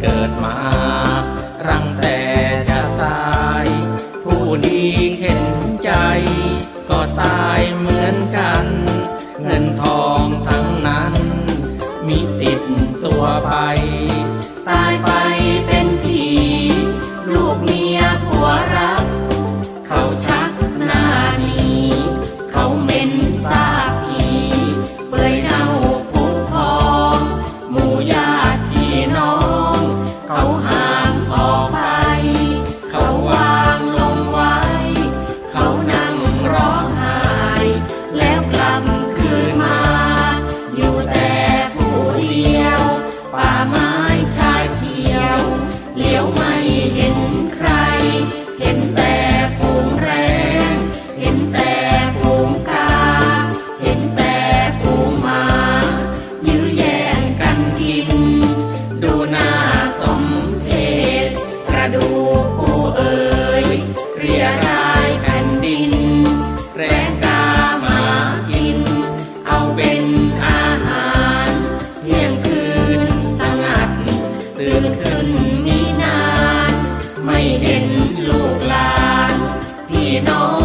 เกิดมารังแต่จะตาย ผู้ดีเห็นใจ ก็ตายเหมือนกัน เงินทองทั้งนั้น มีติดตัวไป ตายไป ลูกหลานพี่น้อง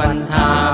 วันทา